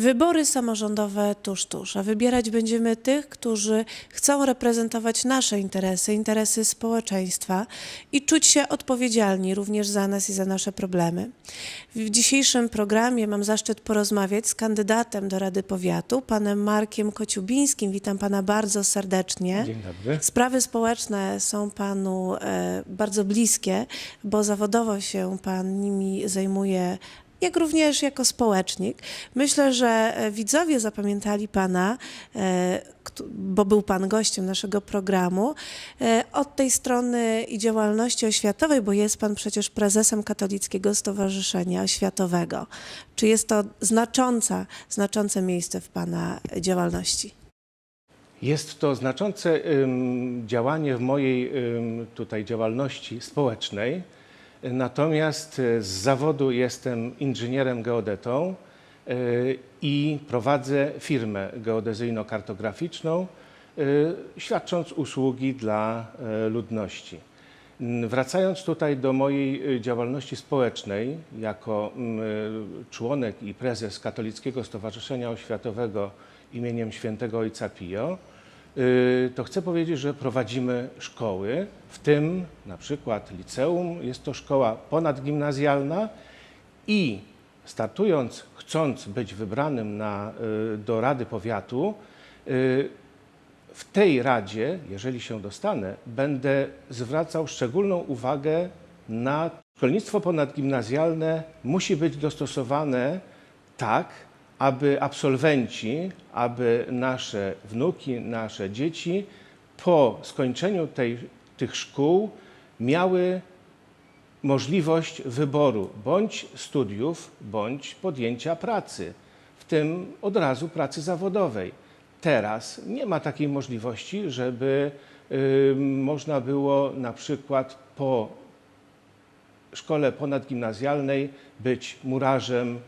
Wybory samorządowe tuż, tuż, a wybierać będziemy tych, którzy chcą reprezentować nasze interesy, interesy społeczeństwa i czuć się odpowiedzialni również za nas i za nasze problemy. W dzisiejszym programie mam zaszczyt porozmawiać z kandydatem do Rady Powiatu, panem Markiem Kociubińskim. Witam pana bardzo serdecznie. Dzień dobry. Sprawy społeczne są panu e, bardzo bliskie, bo zawodowo się pan nimi zajmuje, jak również jako społecznik. Myślę, że e, widzowie zapamiętali pana, e, bo był pan gościem naszego programu, e, od tej strony i działalności oświatowej, bo jest pan przecież prezesem Katolickiego Stowarzyszenia Oświatowego. Czy jest to znacząca, znaczące miejsce w pana działalności? Jest to znaczące działanie w mojej tutaj działalności społecznej. Natomiast y, z zawodu jestem inżynierem geodetą y, i prowadzę firmę geodezyjno-kartograficzną, y, świadcząc usługi dla ludności. Wracając tutaj do mojej działalności społecznej, jako członek i prezes Katolickiego Stowarzyszenia Oświatowego imieniem Świętego Ojca Pio, to chcę powiedzieć, że prowadzimy szkoły, w tym na przykład liceum, jest to szkoła ponadgimnazjalna i startując, chcąc być wybranym na, y, do Rady Powiatu, y, w tej Radzie, jeżeli się dostanę, będę zwracał szczególną uwagę na szkolnictwo ponadgimnazjalne musi być dostosowane tak, aby absolwenci, aby nasze wnuki, nasze dzieci po skończeniu tej, tych szkół miały możliwość wyboru bądź studiów, bądź podjęcia pracy, w tym od razu pracy zawodowej. Teraz nie ma takiej możliwości, żeby można było na przykład po szkole ponadgimnazjalnej być murarzem,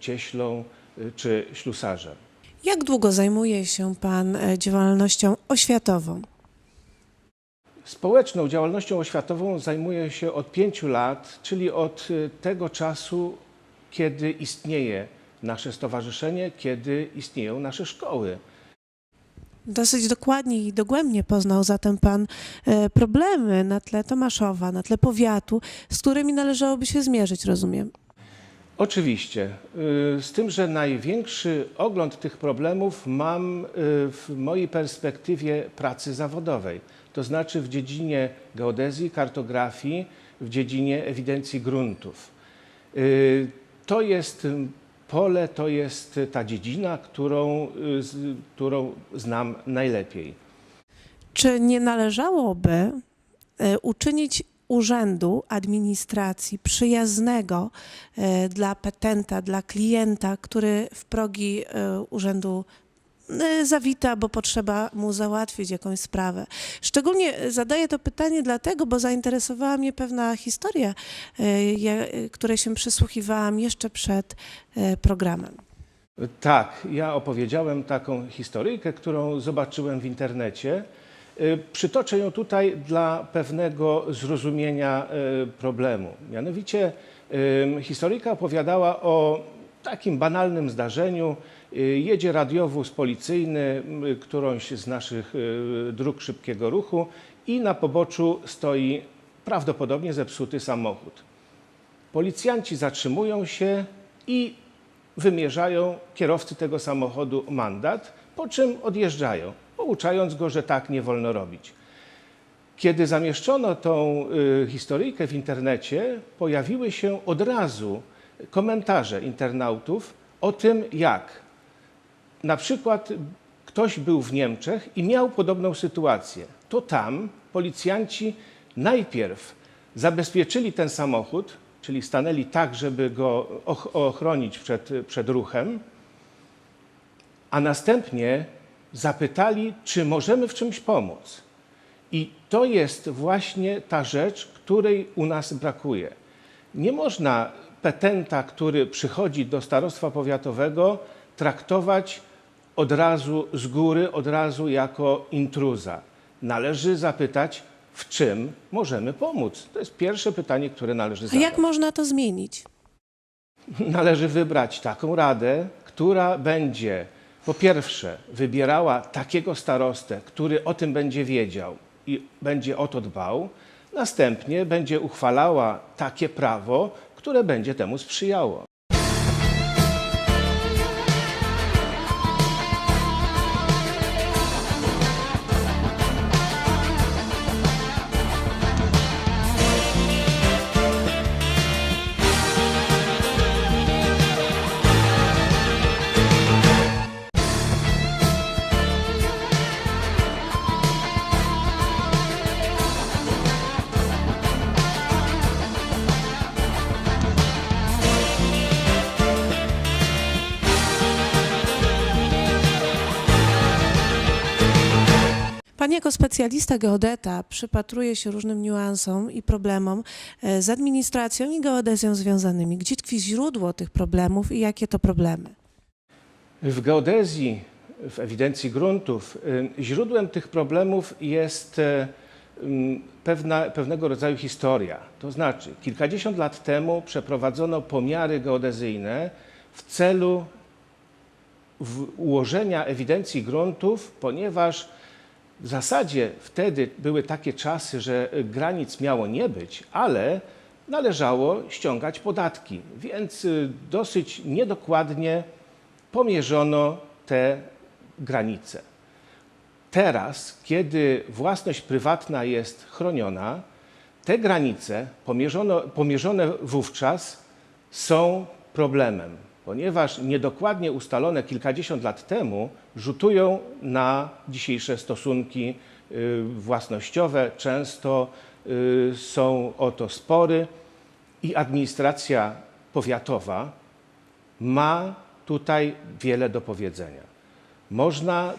cieślą y, czy ślusarzem. Jak długo zajmuje się pan e, działalnością oświatową? Społeczną działalnością oświatową zajmuję się od pięciu lat, czyli od y, tego czasu, kiedy istnieje nasze stowarzyszenie, kiedy istnieją nasze szkoły. Dosyć dokładnie i dogłębnie poznał zatem pan e, problemy na tle Tomaszowa, na tle powiatu, z którymi należałoby się zmierzyć, rozumiem. Oczywiście, y, z tym, że największy ogląd tych problemów mam y, w mojej perspektywie pracy zawodowej, to znaczy w dziedzinie geodezji, kartografii, w dziedzinie ewidencji gruntów. Y, To jest pole, to jest ta dziedzina, którą, którą znam najlepiej. Czy nie należałoby uczynić urzędu administracji przyjaznego e, dla petenta, dla klienta, który w progi e, urzędu e, zawita, bo potrzeba mu załatwić jakąś sprawę. Szczególnie zadaję to pytanie dlatego, bo zainteresowała mnie pewna historia, której się przysłuchiwałam jeszcze przed programem. Tak, ja opowiedziałem taką historyjkę, którą zobaczyłem w internecie. Y, Przytoczę ją tutaj dla pewnego zrozumienia y, problemu. Mianowicie historyjka opowiadała o takim banalnym zdarzeniu. Y, Jedzie radiowóz policyjny którąś z naszych dróg szybkiego ruchu i na poboczu stoi prawdopodobnie zepsuty samochód. Policjanci zatrzymują się i wymierzają kierowcy tego samochodu mandat, po czym odjeżdżają, pouczając go, że tak nie wolno robić. Kiedy zamieszczono tą y, historyjkę w internecie, pojawiły się od razu komentarze internautów o tym, jak na przykład ktoś był w Niemczech i miał podobną sytuację. To tam policjanci najpierw zabezpieczyli ten samochód, czyli stanęli tak, żeby go och- ochronić przed, przed ruchem, a następnie zapytali, czy możemy w czymś pomóc. I to jest właśnie ta rzecz, której u nas brakuje. Nie można petenta, który przychodzi do starostwa powiatowego, traktować od razu z góry, od razu jako intruza. Należy zapytać, w czym możemy pomóc. To jest pierwsze pytanie, które należy A zadać. jak można to zmienić? Należy wybrać taką radę, która będzie po pierwsze wybierała takiego starostę, który o tym będzie wiedział i będzie o to dbał, następnie będzie uchwalała takie prawo, które będzie temu sprzyjało. Specjalista geodeta przypatruje się różnym niuansom i problemom e, z administracją i geodezją związanymi. Gdzie tkwi źródło tych problemów i jakie to problemy? W geodezji, w ewidencji gruntów, y, źródłem tych problemów jest e, pewna, pewnego rodzaju historia. To znaczy, kilkadziesiąt lat temu przeprowadzono pomiary geodezyjne w celu ułożenia ewidencji gruntów, ponieważ w zasadzie wtedy były takie czasy, że granic miało nie być, ale należało ściągać podatki, więc y, dosyć niedokładnie pomierzono te granice. Teraz, kiedy własność prywatna jest chroniona, te granice pomierzono, pomierzone wówczas są problemem, ponieważ niedokładnie ustalone kilkadziesiąt lat temu rzutują na dzisiejsze stosunki y, własnościowe. Często y, są o to spory i administracja powiatowa ma tutaj wiele do powiedzenia. Można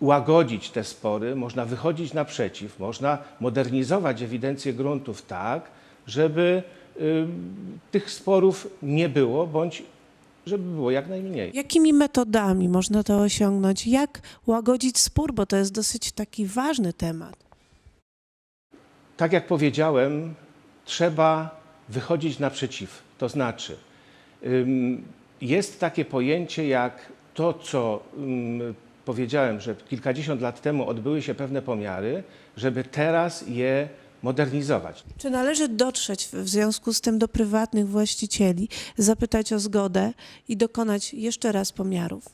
łagodzić te spory, można wychodzić naprzeciw, można modernizować ewidencję gruntów tak, żeby y, tych sporów nie było, bądź żeby było jak najmniej. Jakimi metodami można to osiągnąć? Jak łagodzić spór, bo to jest dosyć taki ważny temat. Tak jak powiedziałem, trzeba wychodzić naprzeciw. To znaczy, jest takie pojęcie jak to, co powiedziałem, że kilkadziesiąt lat temu odbyły się pewne pomiary, żeby teraz je modernizować. Czy należy dotrzeć w związku z tym do prywatnych właścicieli, zapytać o zgodę i dokonać jeszcze raz pomiarów?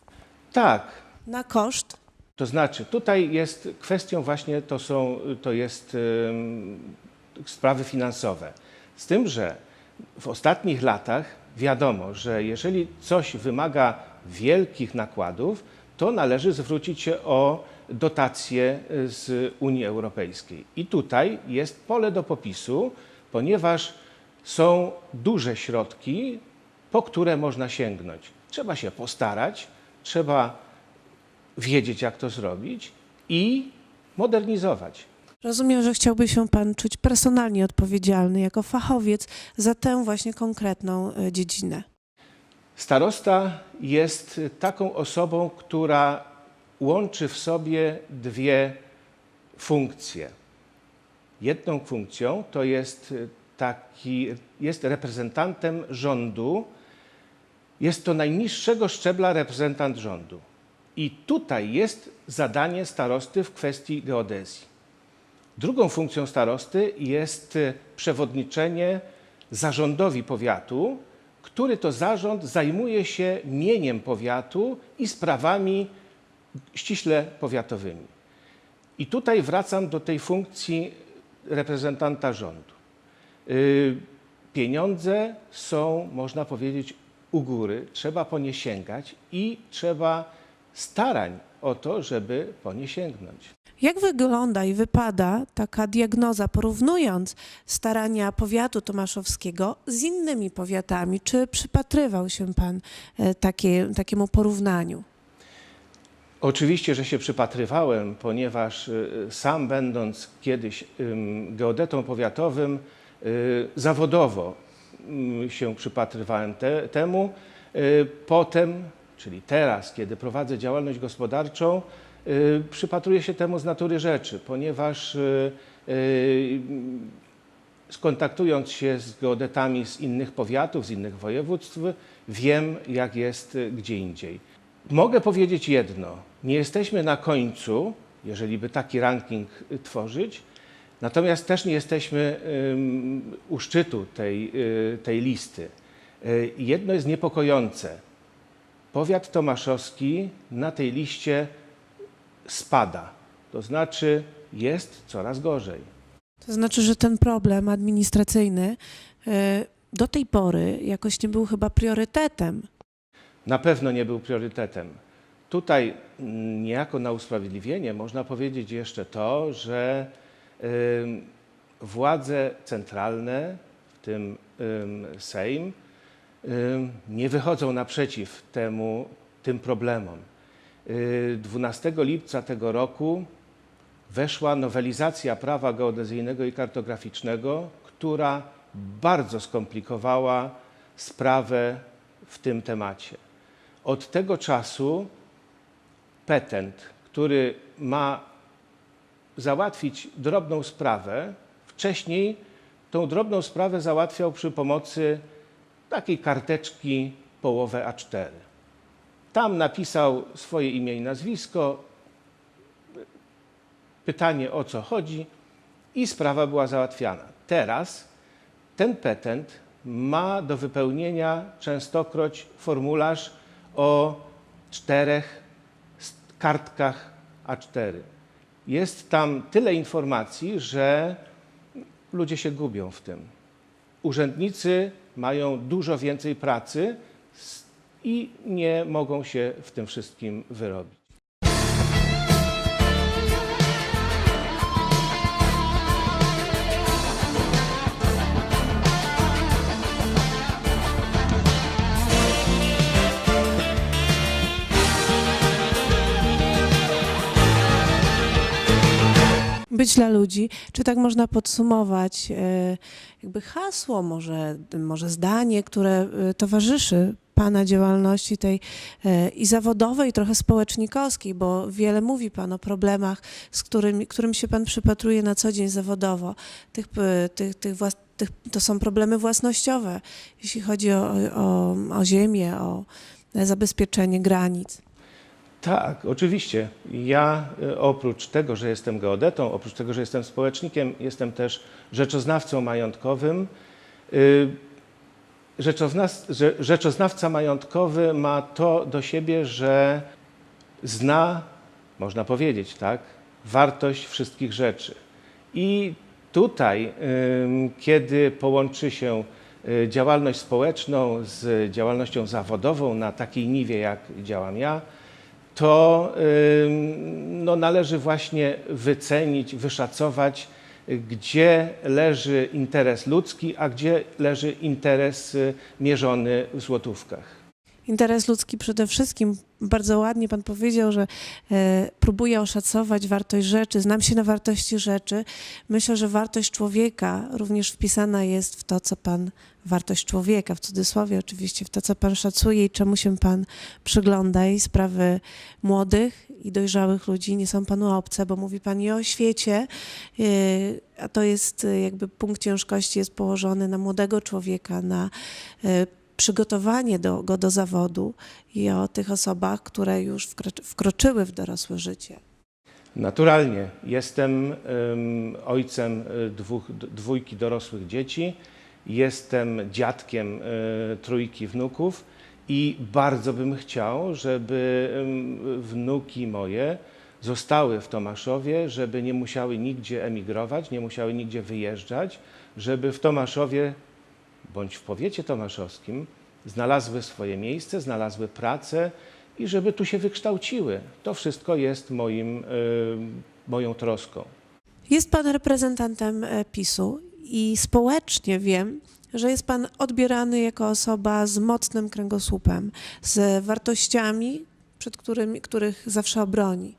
Tak, Na koszt? To znaczy, tutaj jest kwestią właśnie, to, są, to jest ym, sprawy finansowe. Z tym, że w ostatnich latach wiadomo, że jeżeli coś wymaga wielkich nakładów, to należy zwrócić się o dotacje y, z Unii Europejskiej. I tutaj jest pole do popisu, ponieważ są duże środki, po które można sięgnąć. Trzeba się postarać, trzeba wiedzieć, jak to zrobić i modernizować. Rozumiem, że chciałby się Pan czuć personalnie odpowiedzialny jako fachowiec za tę właśnie konkretną e, dziedzinę. Starosta jest taką osobą, która łączy w sobie dwie funkcje. Jedną funkcją to jest taki, jest reprezentantem rządu, jest to najniższego szczebla reprezentant rządu. I tutaj jest zadanie starosty w kwestii geodezji. Drugą funkcją starosty jest e, przewodniczenie zarządowi powiatu, który to zarząd zajmuje się mieniem powiatu i sprawami ściśle powiatowymi. I tutaj wracam do tej funkcji reprezentanta rządu. Y, Pieniądze są, można powiedzieć, u góry, trzeba po nie sięgać i trzeba starań o to, żeby po nie sięgnąć. Jak wygląda i wypada taka diagnoza, porównując starania powiatu tomaszowskiego z innymi powiatami? Czy przypatrywał się Pan e, takie, takiemu porównaniu? Oczywiście, że się przypatrywałem, ponieważ y, sam będąc kiedyś geodetą powiatowym, y, zawodowo ym, się przypatrywałem te, temu. Y, Potem, czyli teraz, kiedy prowadzę działalność gospodarczą, przypatruję się temu z natury rzeczy, ponieważ skontaktując się z geodetami z innych powiatów, z innych województw, wiem, jak jest gdzie indziej. Mogę powiedzieć jedno: nie jesteśmy na końcu, jeżeli by taki ranking y, tworzyć, natomiast też nie jesteśmy u szczytu tej, y, tej listy. Y, Jedno jest niepokojące. Powiat tomaszowski na tej liście spada, to znaczy jest coraz gorzej. To znaczy, że ten problem administracyjny do tej pory jakoś nie był chyba priorytetem. Na pewno nie był priorytetem. Tutaj mm, niejako na usprawiedliwienie można powiedzieć jeszcze to, że władze centralne, w tym ym, Sejm, nie wychodzą naprzeciw temu, tym problemom. Y, 12 lipca tego roku weszła nowelizacja prawa geodezyjnego i kartograficznego, która bardzo skomplikowała sprawę w tym temacie. Od tego czasu petent, który ma załatwić drobną sprawę, wcześniej tą drobną sprawę załatwiał przy pomocy takiej karteczki połowę A4. Tam napisał swoje imię i nazwisko, pytanie o co chodzi i sprawa była załatwiana. Teraz ten petent ma do wypełnienia częstokroć formularz o czterech kartkach A4. Jest tam tyle informacji, że ludzie się gubią w tym. Urzędnicy mają dużo więcej pracy i nie mogą się w tym wszystkim wyrobić. Być dla ludzi. Czy tak można podsumować e, jakby hasło, może, może zdanie, które e, towarzyszy Pana działalności tej e, i zawodowej, trochę społecznikowskiej, bo wiele mówi Pan o problemach, z którymi, którym się Pan przypatruje na co dzień zawodowo. Tych, tych, tych, włas, tych, to są problemy własnościowe, jeśli chodzi o, o, o ziemię, o zabezpieczenie granic. Tak, oczywiście. Ja y, oprócz tego, że jestem geodetą, oprócz tego, że jestem społecznikiem, jestem też rzeczoznawcą majątkowym. Y, rzeczoznawca majątkowy ma to do siebie, że zna, można powiedzieć, tak, wartość wszystkich rzeczy. I tutaj, ym, kiedy połączy się y, działalność społeczną z działalnością zawodową na takiej niwie, jak działam ja, to no, należy właśnie wycenić, wyszacować, gdzie leży interes ludzki, a gdzie leży interes y, mierzony w złotówkach. Interes ludzki przede wszystkim, bardzo ładnie Pan powiedział, że e, próbuje oszacować wartość rzeczy, znam się na wartości rzeczy. Myślę, że wartość człowieka również wpisana jest w to, co Pan, wartość człowieka, w cudzysłowie oczywiście, w to, co Pan szacuje i czemu się Pan przygląda i sprawy młodych i dojrzałych ludzi nie są Panu obce, bo mówi Pan i o świecie, e, a to jest e, jakby punkt ciężkości jest położony na młodego człowieka, na przygotowanie do, go do zawodu i o tych osobach, które już wkroczy, wkroczyły w dorosłe życie. Naturalnie jestem ym, ojcem y, dwóch, dwójki dorosłych dzieci, jestem dziadkiem y, trójki wnuków i bardzo bym chciał, żeby wnuki moje zostały w Tomaszowie, żeby nie musiały nigdzie emigrować, nie musiały nigdzie wyjeżdżać, żeby w Tomaszowie bądź w powiecie tomaszowskim znalazły swoje miejsce, znalazły pracę i żeby tu się wykształciły. To wszystko jest moim, y, moją troską. Jest Pan reprezentantem e, PiSu i społecznie wiem, że jest Pan odbierany jako osoba z mocnym kręgosłupem, z wartościami, przed którymi, których zawsze obroni.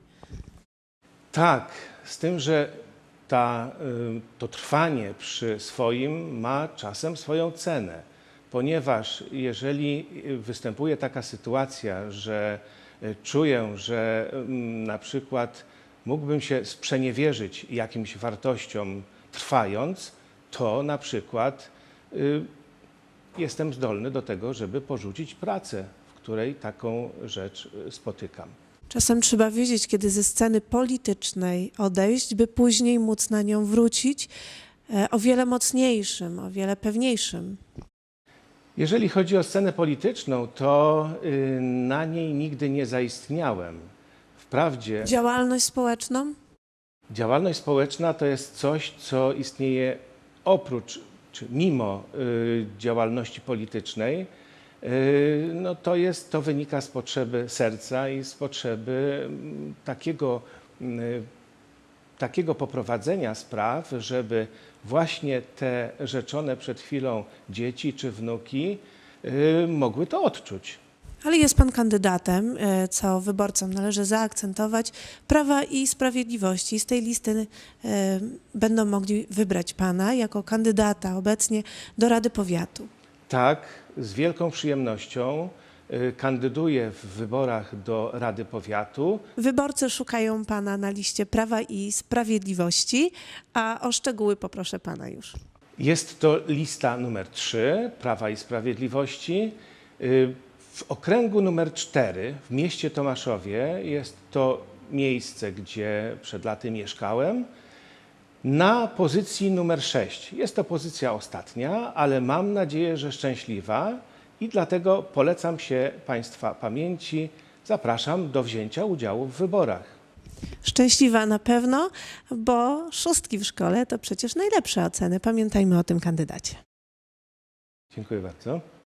Tak, z tym, że ta, y, to trwanie przy swoim ma czasem swoją cenę, ponieważ jeżeli występuje taka sytuacja, że y, czuję, że mm, na przykład mógłbym się sprzeniewierzyć jakimś wartościom trwając, to na przykład y, jestem zdolny do tego, żeby porzucić pracę, w której taką rzecz spotykam. Czasem trzeba wiedzieć, kiedy ze sceny politycznej odejść, by później móc na nią wrócić e, o wiele mocniejszym, o wiele pewniejszym. Jeżeli chodzi o scenę polityczną, to y, na niej nigdy nie zaistniałem. Wprawdzie Działalność społeczną? działalność społeczna to jest coś, co istnieje oprócz czy mimo y, działalności politycznej. Y, no to, jest, to wynika z potrzeby serca i z potrzeby mm, takiego, y, takiego poprowadzenia spraw, żeby właśnie te rzeczone przed chwilą dzieci czy wnuki y, mogły to odczuć. Ale jest pan kandydatem, e, co wyborcom należy zaakcentować, Prawa i Sprawiedliwości. Z tej listy będą mogli wybrać pana jako kandydata obecnie do Rady Powiatu. Tak, z wielką przyjemnością y, kandyduję w wyborach do Rady Powiatu. Wyborcy szukają pana na liście Prawa i Sprawiedliwości, a o szczegóły poproszę pana już. Jest to lista numer 3 Prawa i Sprawiedliwości. Y, W okręgu numer 4 w mieście Tomaszowie jest to miejsce, gdzie przed laty mieszkałem. Na pozycji numer 6. Jest to pozycja ostatnia, ale mam nadzieję, że szczęśliwa i dlatego polecam się Państwa pamięci. Zapraszam do wzięcia udziału w wyborach. Szczęśliwa na pewno, bo szóstki w szkole to przecież najlepsze oceny. Pamiętajmy o tym kandydacie. Dziękuję bardzo.